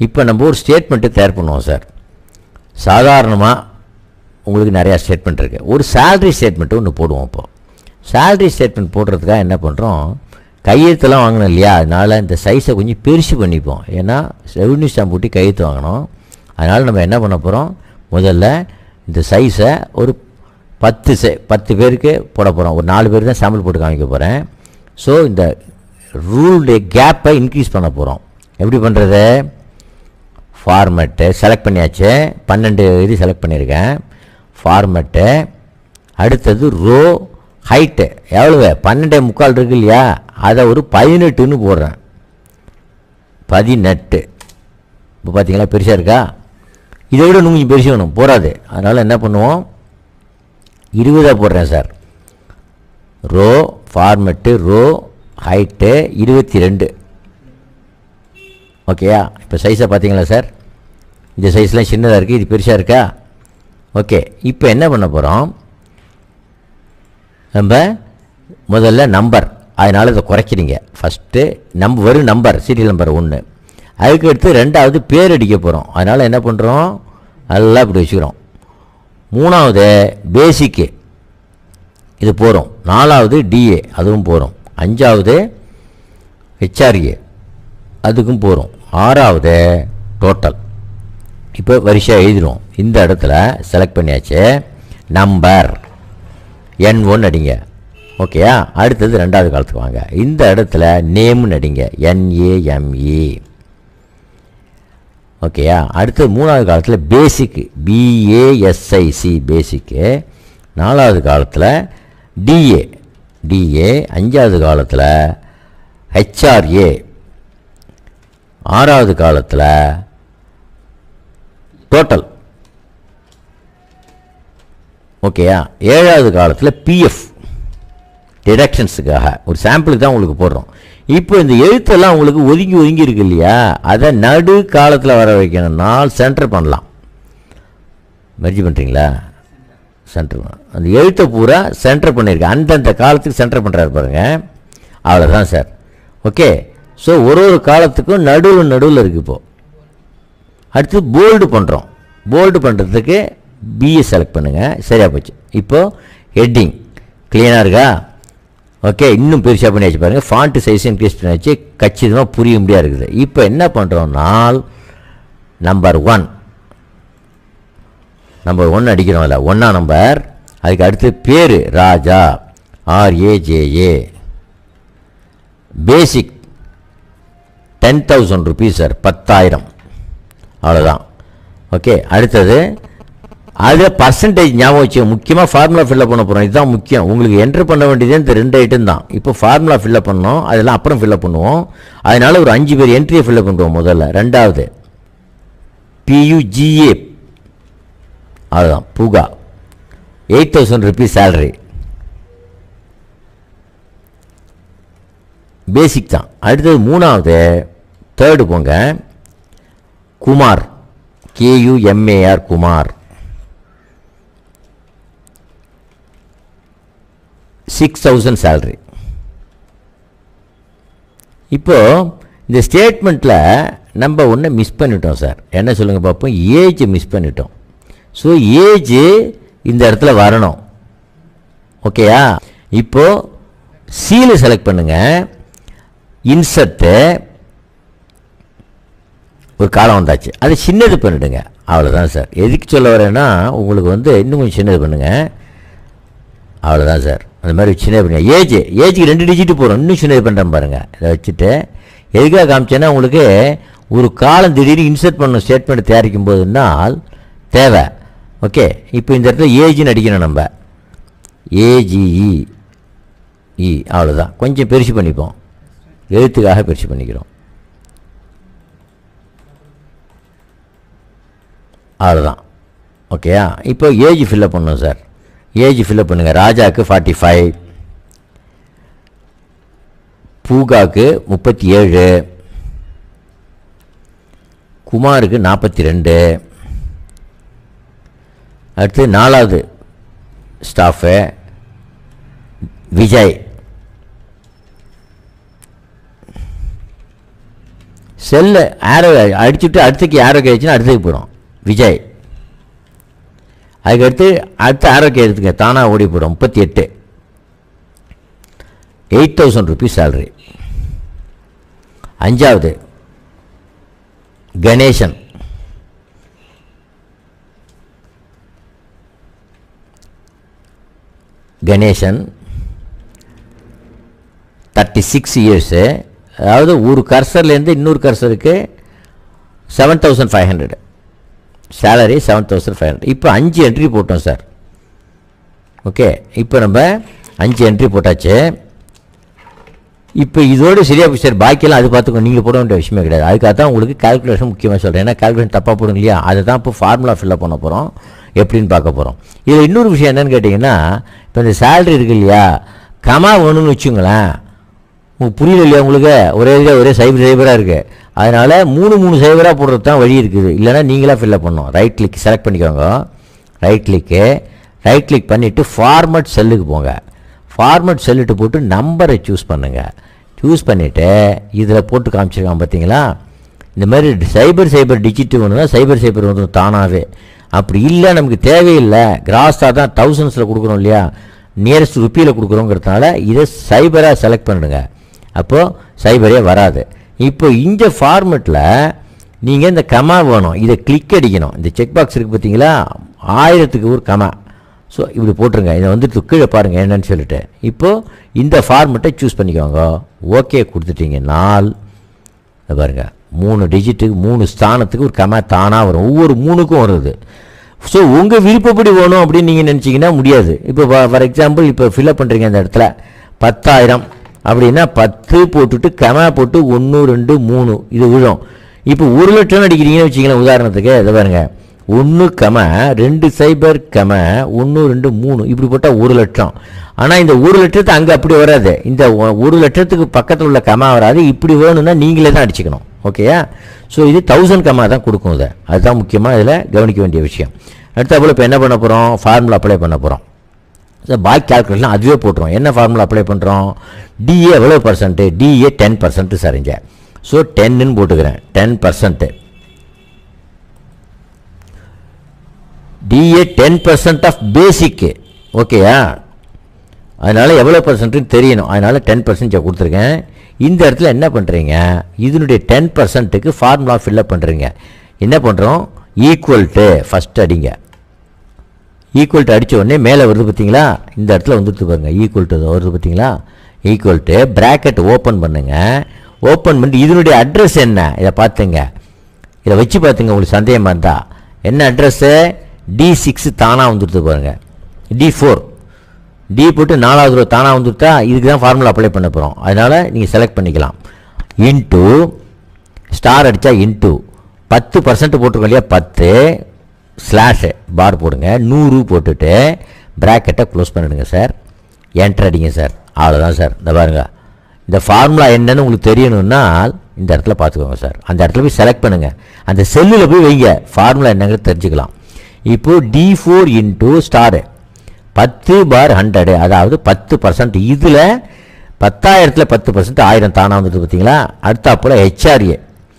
இப்போ நம்ம ஒரு ஸ்டேட்மெண்ட்டு தயார் பண்ணுவோம் சார் சாதாரணமாக உங்களுக்கு நிறையா ஸ்டேட்மெண்ட் இருக்குது ஒரு சேல்ரி ஸ்டேட்மெண்ட்டு ஒன்று போடுவோம் இப்போ. சேல்ரி ஸ்டேட்மெண்ட் போடுறதுக்காக என்ன பண்ணுறோம் கையெழுத்தெல்லாம் வாங்கணும் இல்லையா? அதனால் இந்த சைஸை கொஞ்சம் பெருசு பண்ணிப்போம். ஏன்னா ரெவன்யூ ஸ்டாம்ப் ஊட்டி கையெழுத்து வாங்கணும். அதனால் நம்ம என்ன பண்ண போகிறோம் முதல்ல இந்த சைஸை ஒரு பத்து சை பத்து பேருக்கு போட போகிறோம் ஒரு நாலு பேர் தான் சாம்பிள் போட்டு காமிக்க போகிறேன் ஸோ இந்த ரூல்டு கேப்பை இன்க்ரீஸ் பண்ண போகிறோம் எப்படி பண்ணுறது ஃபார்மேட்டு செலக்ட் பண்ணியாச்சு. பன்னெண்டு இது செலக்ட் பண்ணியிருக்கேன். ஃபார்மேட்டு அடுத்தது ரோ ஹைட்டு எவ்வளவு? பன்னெண்டே முக்கால் இருக்கு இல்லையா? அதை ஒரு பதினெட்டுன்னு போடுறேன். பதினெட்டு. இப்போ பார்த்தீங்களா பெருசாக இருக்கா? இதை விட இன்னும் கொஞ்சம் பெருசு வேணும். போகாது அதனால் என்ன பண்ணுவோம்? இருபதாக போடுறேன் sir row format row height இருபத்தி ரெண்டு. ஓகேயா? இப்போ சைஸை பார்த்தீங்களா சார் இந்த சைஸ்லாம் சின்னதாக இருக்குது இது பெருசாக இருக்கா? ஓகே இப்போ என்ன பண்ண போகிறோம் நம்ம முதல்ல நம்பர் அதனால் இதை குறைக்கிறீங்க. ஃபஸ்ட்டு நம்ப வெறும் நம்பர் சீரியல் நம்பர் ஒன்று அதுக்கு அடுத்து ரெண்டாவது பேர் அடிக்க போகிறோம் அதனால் என்ன பண்ணுறோம் நல்லா இப்படி வச்சுக்கிறோம். மூணாவது பேசிக்கு இது போகிறோம் நாலாவது டிஏ அதுவும் போகிறோம் அஞ்சாவது ஹெச்ஆர்ஏ அதுக்கும் போகிறோம் ஆறாவது டோட்டல் இப்போ வரிசையாக எழுதிடுவோம். இந்த இடத்துல செலக்ட் பண்ணியாச்சு. நம்பர் என் ஒன் அடிங்க ஓகேயா அடுத்தது ரெண்டாவது காலத்துக்கு வாங்க. இந்த இடத்துல நேம்னு அடிங்க என்ஏஎம்இ ஓகேயா அடுத்தது மூணாவது காலத்தில் பேசிக்கு பிஏஎஸ்ஐசி பேசிக்கு நாலாவது காலத்தில் டிஏ டிஏ அஞ்சாவது காலத்தில் ஹெச்ஆர்ஏ ஆறாவது காலத்தில் டோட்டல் ஓகேயா ஏழாவது காலத்தில் பிஎஃப் டிடக்ஷன்ஸுக்காக ஒரு சாம்பிளுக்கு தான் உங்களுக்கு போடுறோம். இப்போ இந்த எழுத்தெல்லாம் உங்களுக்கு ஒதுங்கி ஒதுங்கி இருக்கு இல்லையா? அதை நடு காலத்தில் வர வைக்கணும்னா சென்டர் பண்ணலாம். மெர்ஜி பண்ணுறீங்களா சென்டர் அந்த எழுத்தை பூரா சென்டர் பண்ணியிருக்கேன் அந்தந்த காலத்துக்கு சென்டர் பண்ணுறாரு பாருங்கள் அவ்வளோதான் சார் ஓகே ஸோ ஒரு ஒரு காலத்துக்கும் நடுவில் நடுவில் இருக்குது இப்போது அடுத்து போல்டு பண்ணுறோம் போல்டு பண்ணுறதுக்கு பிஏ செலக்ட் பண்ணுங்கள் சரியாக போச்சு. இப்போது ஹெட்டிங் க்ளீனாக இருக்கா? ஓகே இன்னும் பெருசாக பண்ணியாச்சு பாருங்கள் ஃபாண்ட்டு சைஸ் இன்க்ரீஸ் பண்ணியாச்சு. கச்சிதமாக புரிய முடியாது இருக்குது. இப்போ என்ன பண்ணுறோம்னா நம்பர் ஒன் நம்பர் ஒன் அடிக்கிறோம் இல்லை ஒன்றா நம்பர் அதுக்கு அடுத்து பேர். Raja. R A J A basic ten thousand rupees sir பத்தாயிரம். அவ்வளோதான் ஓகே அடுத்தது அதில் பர்சன்டேஜ் ஞாபகம் வச்சு முக்கியமாக ஃபார்முலா ஃபில்லப் பண்ண போகிறோம் இதுதான் முக்கியம். உங்களுக்கு என்ட்ரு பண்ண வேண்டியது இந்த ரெண்டு ஐட்டம் தான். இப்போ ஃபார்முலா ஃபில்லப் பண்ணோம். அதெல்லாம் அப்புறம் ஃபில்லப் பண்ணுவோம். அதனால் ஒரு அஞ்சு பேர் என்ட்ரியை ஃபில்லப் பண்ணுவோம் முதல்ல. ரெண்டாவது பியூஜிஏ அதுதான் Puga. Eight thousand rupees salary basic தான். அடுத்தது மூணாவது தேர்டு போங்க. Kumar. K U M A R Kumar. Six thousand salary இப்போது இந்த ஸ்டேட்மெண்ட்டில் நம்ம ஒன்று மிஸ் பண்ணிட்டோம் சார் என்ன சொல்லுங்கள் பார்ப்போம் ஏஜ் மிஸ் பண்ணிட்டோம். ஸோ ஏஜ் இந்த இடத்துல வரணும். ஓகேயா இப்போது சீலை செலக்ட் பண்ணுங்கள் இன்சர்ட்டு ஒரு காலம் வந்தாச்சு. அதை சின்னது பண்ணிடுங்க. அவ்வளோதான் சார். எதுக்கு சொல்ல வரேன்னா உங்களுக்கு வந்து இன்னும் கொஞ்சம் சின்னது பண்ணுங்கள் அவ்வளோதான் சார். அந்த மாதிரி சின்னது பண்ணுங்க. ஏஜ் ஏஜுக்கு ரெண்டு டிஜிட்டு போகிறோம் இன்னும் சின்னது பண்ணுறேன் பாருங்கள் இதை வச்சுட்டு எதுக்காக காமிச்சேன்னா உங்களுக்கு ஒரு காலம் திடீர்னு இன்சர்ட் பண்ணணும் ஸ்டேட்மெண்ட் தயாரிக்கும் போதுனால் தேவை. ஓகே இப்போ இந்த இடத்துல ஏஜின்னு அடிக்கணும் நம்ம. ஏஜிஇ. இ. அவ்வளோதான் கொஞ்சம் பெருசு பண்ணிப்போம். எழுத்துக்காக பெருசு பண்ணிக்கிறோம். அவ்வளோதான் ஓகேயா இப்போ ஏஜ் ஃபில்லப் பண்ணணும் சார் ஏஜ் ஃபில்லப் பண்ணுங்கள் ராஜாவுக்கு ஃபார்ட்டி ஃபைவ் பூகாவுக்கு முப்பத்தி ஏழு. குமாருக்கு நாற்பத்தி ரெண்டு. அடுத்து நாலாவது ஸ்டாஃபு விஜய். செல்லு ஆரோ அடிச்சுட்டு அடுத்துக்கு ஆரோ ஆயிடுச்சுன்னா அடுத்துக்கு போயிடும். விஜய். அதுக்கடுத்து அடுத்த ஆரோக்கியத்துக்கு தானாக ஓடி போடும் முப்பத்தி எட்டு. எயிட் தௌசண்ட் ருபீஸ் சேலரி அஞ்சாவது Ganesan. Ganesan thirty six years அதாவது ஒரு கர்சர்லேருந்து இன்னொரு கர்சருக்கு seven thousand five hundred salary seven thousand five hundred இப்போ அஞ்சு என்ட்ரி போட்டோம் சார் ஓகே இப்போ நம்ம அஞ்சு என்ட்ரி போட்டாச்சு. இப்போ இதோடு சரியா போய் சார் பாக்கியெல்லாம் அது பார்த்துக்கோ நீங்கள் போட வேண்டிய விஷயமே கிடையாது. அதுக்காக தான் உங்களுக்கு கால்குலேஷன் முக்கியமாக சொல்கிறேன் ஏன்னா கால்குலேஷன் தப்பாக போடும் இல்லையா? அதை தான் இப்போ ஃபார்முலா ஃபில்லப் பண்ண போகிறோம் எப்படின்னு பார்க்க போகிறோம் இதில் இன்னொரு விஷயம் என்னென்னு கேட்டிங்கன்னா இப்போ இந்த சேலரி இருக்கு இல்லையா? கமா வேணும்னு வச்சுங்களேன். உங்களுக்கு புரியல இல்லையா உங்களுக்கு? ஒரே இதில் ஒரே சைபர் சைபராக இருக்குது அதனால் மூணு மூணு சைபராக போடுறது தான் வழி இருக்குது. இல்லைன்னா நீங்களாக ஃபில்லப் பண்ணணும். ரைட் கிளிக் செலக்ட் பண்ணிக்கோங்க. ரைட் கிளிக்கு ரைட் கிளிக் பண்ணிவிட்டு ஃபார்மட் செல்லுக்கு போங்க. ஃபார்மட் செல்லுட்டு போட்டு நம்பரை சூஸ் பண்ணுங்கள் சூஸ் பண்ணிவிட்டு இதில் போட்டு காமிச்சிருக்கான் பார்த்தீங்களா இந்த மாதிரி சைபர் சைபர் டிஜிட் ஒன்றுனா சைபர் சைபர் வந்துடும் தானாகவே அப்படி இல்லை நமக்கு தேவையில்லை. கிராஸாக தான் தௌசண்ட்ஸில் கொடுக்குறோம் இல்லையா? நியரஸ்ட் ருப்பியில் கொடுக்குறோங்கிறதுனால இதை சைபராக செலக்ட் பண்ணிடுங்க. அப்போது சைபரே வராது. இப்போ இந்த ஃபார்மெட்டில் நீங்கள் இந்த கமா வேணும். இதை கிளிக் அடிக்கணும். இந்த செக் பாக்ஸ் இருக்குது பார்த்தீங்களா? ஆயிரத்துக்கு ஒரு கமா ஸோ இப்படி போட்டுருங்க. இதை வந்துட்டு கீழே பாருங்கள் என்னன்னு சொல்லிட்டு. இப்போது இந்த ஃபார்மெட்டை சூஸ் பண்ணிக்கோங்க. ஓகே கொடுத்துட்டீங்க நாள் பாருங்கள் மூணு டிஜிட்டுக்கு மூணு ஸ்தானத்துக்கு ஒரு கமா தானாக வரும். ஒவ்வொரு மூணுக்கும் வருது. ஸோ உங்கள் விருப்பப்படி வேணும் அப்படின்னு நீங்கள் நினச்சிங்கன்னா முடியாது. இப்போ ஃபார் எக்ஸாம்பிள் இப்போ ஃபில்அப் பண்ணுறீங்க அந்த இடத்துல. பத்தாயிரம். அப்படின்னா பத்து போட்டுட்டு கமா போட்டு ஒன்று ரெண்டு மூணு இது விழும். இப்போ ஒரு லட்சம் அடிக்கிறீங்கன்னு வச்சிங்களேன் உதாரணத்துக்கு இதை பாருங்க. ஒன்று கம ரெண்டு சைபர் கம ஒன்று ரெண்டு மூணு இப்படி போட்டால் ஒரு லட்சம். ஆனால் இந்த ஒரு லட்சத்தை அங்கே அப்படி வராது. இந்த ஒரு லட்சத்துக்கு பக்கத்தில் உள்ள கமா வராது. இப்படி வேணும்னா நீங்களே தான் அடிச்சுக்கணும். ஓகேயா ஸோ இது தௌசண்ட் கமா தான் கொடுக்கும் இதை. அதுதான் முக்கியமாக இதில் கவனிக்க வேண்டிய விஷயம். அடுத்த போல் இப்போ என்ன பண்ண போகிறோம் ஃபார்முலா அப்ளை பண்ண போகிறோம் ஸோ பாக்கி கால்குலேஷன் அதுவே போட்டுரும். என்ன ஃபார்முலா அப்ளை பண்ணுறோம் டிஏ எவ்வளோ பர்சன்ட்டு டிஏ டென் பர்சன்ட்டு சரிங்க ஸோ டென்னு போட்டுக்கிறேன். Ten percent DA ten percent of basic ஓகேயா அதனால் எவ்வளோ பர்சன்ட்னு தெரியணும். அதனால் டென் பர்சன்ட் கொடுத்துருக்கேன். இந்த இடத்துல என்ன பண்ணுறீங்க இதனுடைய டென் பர்சன்ட்டுக்கு ஃபார்முலா ஃபில்லப் பண்ணுறீங்க என்ன பண்ணுறோம் ஈக்குவல் டு ஃபஸ்ட் அடிங்க. ஈக்குவல் டு அடித்த உடனே மேலே வருது பார்த்தீங்களா இந்த இடத்துல வந்துட்டு பாருங்க. ஈக்குவல் டு வருது பார்த்தீங்களா ஈக்குவல் டு ப்ராக்கெட் ஓப்பன் பண்ணுங்க. ஓப்பன் பண்ணி இதனுடைய அட்ரஸ் என்ன? இதை பார்த்துங்க. இதை வச்சு பார்த்துங்க உங்களுக்கு சந்தேகமாக இருந்தால் என்ன அட்ரஸ்ஸு டி சிக்ஸ் தானாக வந்துடுது பாருங்க. டி ஃபோர் டி போட்டு நாலாவது ரூபா தானாக வந்துட்டா இதுக்கு தான் ஃபார்முலா அப்ளை பண்ண போகிறோம் அதனால் நீங்கள் செலக்ட் பண்ணிக்கலாம். இன்ட்டு ஸ்டார் அடித்தா இன்ட்டு பத்து பர்சன்ட் போட்டிருக்கோம் இல்லையா? பத்து. ஸ்லாஷு பார் போடுங்க. நூறு போட்டுட்டு ப்ராக்கெட்டை க்ளோஸ் பண்ணிடுங்க சார் என்ட்ரு அடிங்க சார் அவ்வளோதான் சார் இந்த பாருங்கள் இந்த ஃபார்முலா என்னன்னு உங்களுக்கு தெரியணும்னா இந்த இடத்துல பார்த்துக்கோங்க சார் அந்த இடத்துல போய் செலக்ட் பண்ணுங்கள் அந்த செல்லில் போய் வைங்க. ஃபார்முலா என்னங்கிறது தெரிஞ்சுக்கலாம். இப்போது டி ஃபோர் இன்ட்டு ஸ்டாரு பத்து பார் ஹண்ட்ரடு அதாவது பத்து பர்சன்ட் இதில் பத்தாயிரத்தில் பத்து பர்சன்ட் ஆயிரம் தானாக வந்துட்டு பார்த்தீங்களா அடுத்தாப்புல ஹெச்ஆர்ஏ